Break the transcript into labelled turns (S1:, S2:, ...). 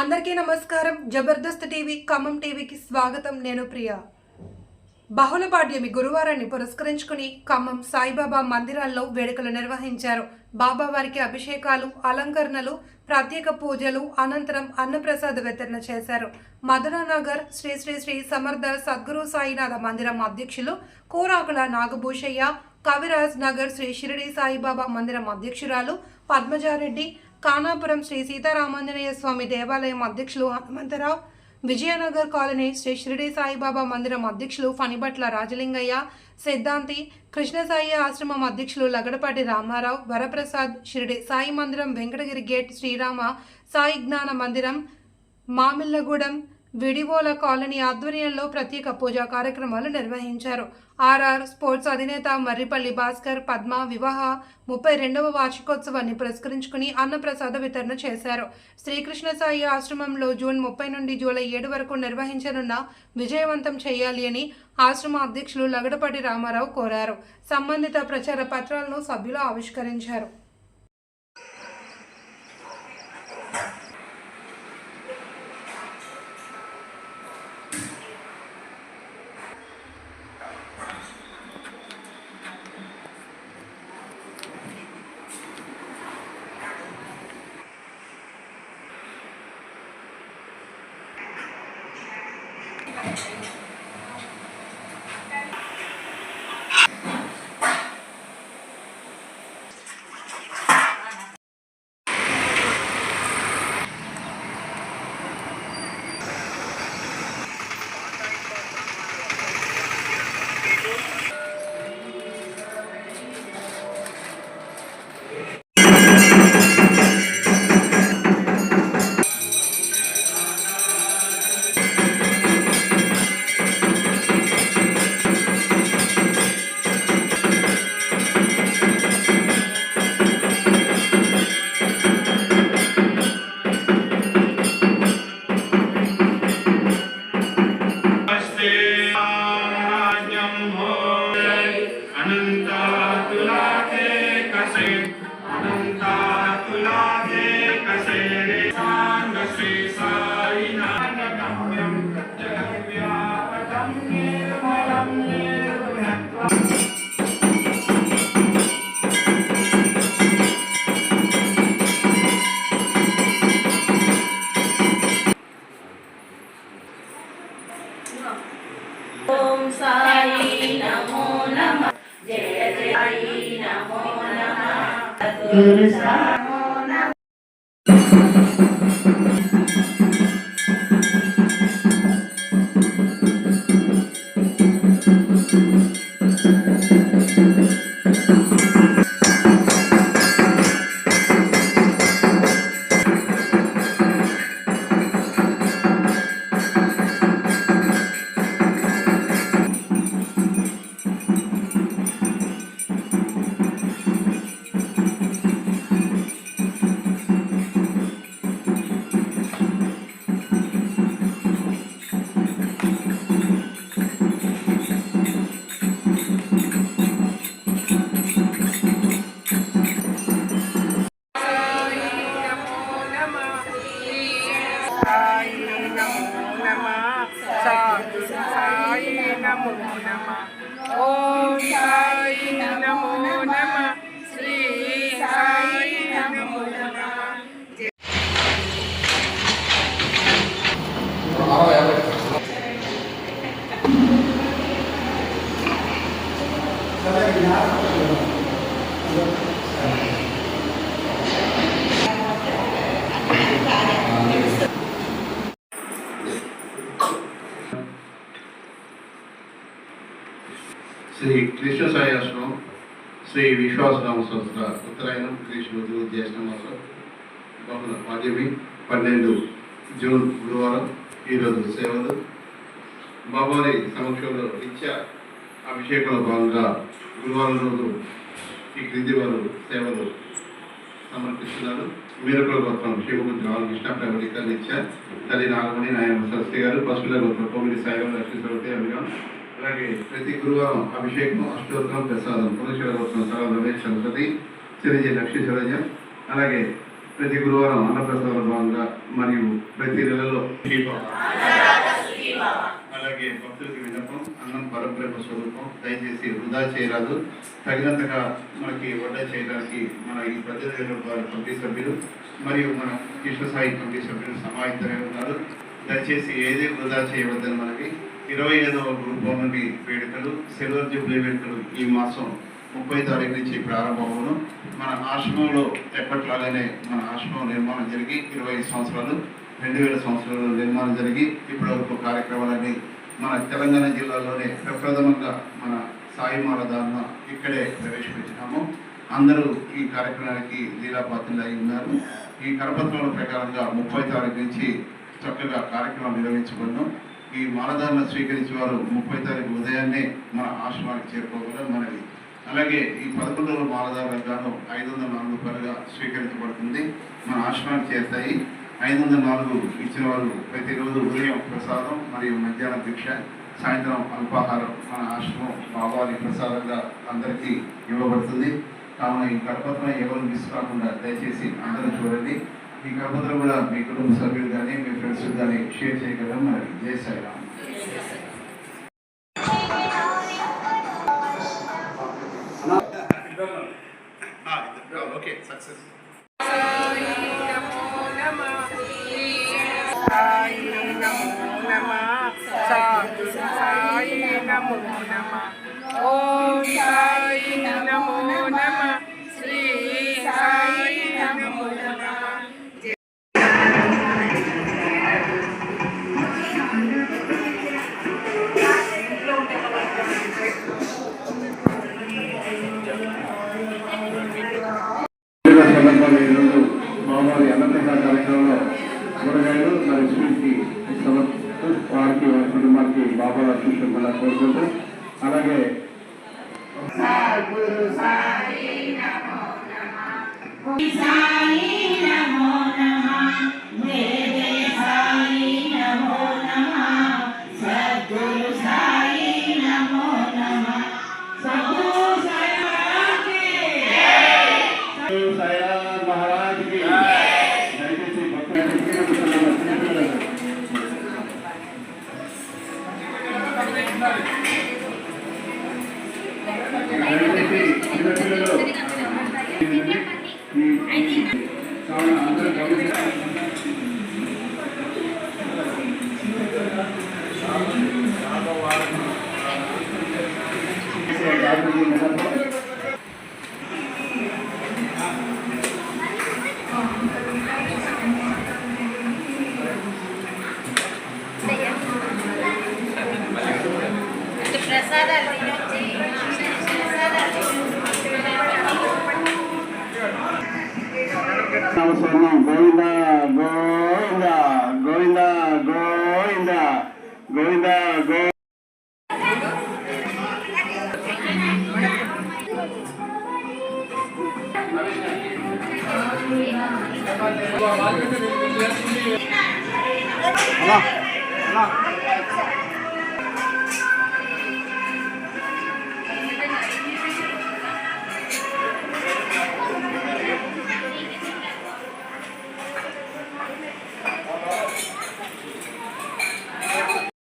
S1: అందరికీ నమస్కారం. జబర్దస్త్ టీవీ ఖమ్మం టీవీకి స్వాగతం. నేను ప్రియ. బహుళ పాడ్యమి గురువారాన్ని పురస్కరించుకుని ఖమ్మం సాయిబాబా మందిరాల్లో వేడుకలు నిర్వహించారు. బాబా వారికి అభిషేకాలు అలంకరణలు ప్రత్యేక పూజలు అనంతరం అన్నప్రసాద వితరణ చేశారు. మధురానగర్ శ్రీ శ్రీ శ్రీ సమర్థ సద్గురు సాయినాథ మందిరం అధ్యక్షులు కూరాకుల నాగభూషయ్య కవిరాజ్ నగర్ శ్రీ షిరిడి సాయిబాబా మందిరం అధ్యక్షురాలు పద్మజారెడ్డి కానాపురం శ్రీ సీతారామాంజనేయ స్వామి దేవాలయం అధ్యక్షులు హనుమంతరావు విజయనగర్ కాలనీ శ్రీ షిరిడి సాయిబాబా మందిరం అధ్యక్షులు ఫనిబట్ల రాజలింగయ్య సిద్ధాంతి కృష్ణసాయి ఆశ్రమం అధ్యక్షులు లగడపాటి రామారావు వరప్రసాద్ షిరిడి సాయి మందిరం వెంకటగిరి గేట్ శ్రీరామ సాయి జ్ఞాన మందిరం మామిళ్ళగూడెం విడివోల కాలనీ ఆధ్వర్యంలో ప్రత్యేక పూజా కార్యక్రమాలు నిర్వహించారు. ఆర్ఆర్ స్పోర్ట్స్ అధినేత మర్రిపల్లి భాస్కర్ పద్మ వివాహ ముప్పై రెండవ వార్షికోత్సవాన్ని పురస్కరించుకుని అన్నప్రసాద వితరణ చేశారు. శ్రీకృష్ణ సాయి ఆశ్రమంలో జూన్ ముప్పై నుండి జూలై ఏడు వరకు నిర్వహించనున్న విజయవంతం చేయాలి అని ఆశ్రమ అధ్యక్షులు లగడపాటి రామారావు కోరారు. సంబంధిత ప్రచార పత్రాలను సభ్యులు ఆవిష్కరించారు.
S2: Ele está శ్రీ
S3: కృష్ణ సాయి శ్రీ విశ్వాసరామ సంస్థ ఉత్తరాయణం కృష్ణ జ్యేష్ఠమాసం బహుళ పన్నెండు జూన్ గురువారం ఈరోజు సేవలు. బాబారి సమక్షంలో నిత్య అభిషేకంలో భాగంగా గురువారం రోజు ఈ క్రింది వారు సేవలు సమర్పిస్తున్నారు. మీరకుల గోత్రం శివగుద్ర కృష్ణ ప్రవళిక నిత్య తల్లి నాగమణి నాయన సరస్వతి గారు పశువుల గోత్రం కోమిడి సాయిబాబు లక్ష్మీ అలాగే ప్రతి గురువారం అభిషేకం అష్టోత్తరం ప్రసాదం పురుషుల గోత్రం సరళ రమేష్ సరస్వతి సిరిజి లక్ష్మీ సరోజ. అలాగే ప్రతి గురువారం అన్నప్రసాద భాగంగా మరియు ప్రతి నెలలో దీపం అలాగే భక్తులకి విన్నపం అన్నం పరబ్రహ్మ స్వరూపం దయచేసి వృధా చేయరాదు. తగినంతగా మనకి వడ్డా చేయడానికి మన ఈ పద్దెనిమిది కమిటీ సభ్యులు మరియు మన కృష్ణసాయి కమిటీ సభ్యులు సమాహితమై ఉన్నారు. దయచేసి ఏదే వృధా చేయవద్దని మనకి ఇరవై ఐదవ గురు పౌర్ణమి వేడుకలు సిల్వర్ జూబ్లీ వేడుకలు ఈ మాసం ముప్పై తారీఖు నుంచి ప్రారంభమవును. మన ఆశ్రమంలో ఎప్పట్లాగానే మన ఆశ్రమం నిర్మాణం జరిగి ఇరవై ఐదు సంవత్సరాలు రెండు వేల సంవత్సరాలు నిర్మాణం జరిగి ఇప్పటివరకు కార్యక్రమాలన్నీ మన తెలంగాణ జిల్లాలోనే ప్రప్రథమంగా మన సాయి ధర్మ ఇక్కడే ప్రవేశపెట్టినాము. అందరూ ఈ కార్యక్రమానికి లీలాపాత్రులు అయి ఉన్నారు. ఈ కరపత్రాల ప్రకారంగా ముప్పై తారీఖు నుంచి చక్కగా కార్యక్రమం నిర్వహించబడను ఈ మాలధారణ స్వీకరించే వారు ముప్పై తారీఖు ఉదయాన్నే మన ఆశ్రమానికి చేరుకోగలరు మనవి. అలాగే ఈ పదకొండవ మాలధారణ గాను ఐదు వందల నాలుగు రూపాయలుగా స్వీకరించబడుతుంది. మన ఆశ్రమానికి చేస్తాయి ఐదు వందల నాలుగు ఇచ్చిన వాళ్ళు ప్రతిరోజు ఉదయం ప్రసాదం మరియు మధ్యాహ్నం భిక్ష సాయంత్రం అల్పాహారం మన ఆశ్రమం బాబాని ప్రసాదంగా అందరికీ ఇవ్వబడుతుంది. కావున ఈ కరపత్రం ఎవరు మిస్ కాకుండా దయచేసి అందరూ చూడండి. ఈ కరపత్రం కూడా మీ కుటుంబ సభ్యులు కానీ మీ ఫ్రెండ్స్ కానీ షేర్ చేయగలరు. మరి జై సాయిరామ్. Okay success.
S2: ఓం సాయి నమో నమ. శ్రీ సాయి నమో నమ.
S3: పండుగ అన్నప్రసాద కార్యక్రమంలో కూరగాయలు మరి స్వీట్కి వారికి కుటుంబానికి కోరుకుంటూ అలాగే
S4: సాయి నమో నమః వేదే సాయి నమో నమః సద్గురు సాయి నమో నమః సద్గురు సాయి
S3: మహారాజ్కి చిన్నపిల్లలు గోవింద గో అలా అలా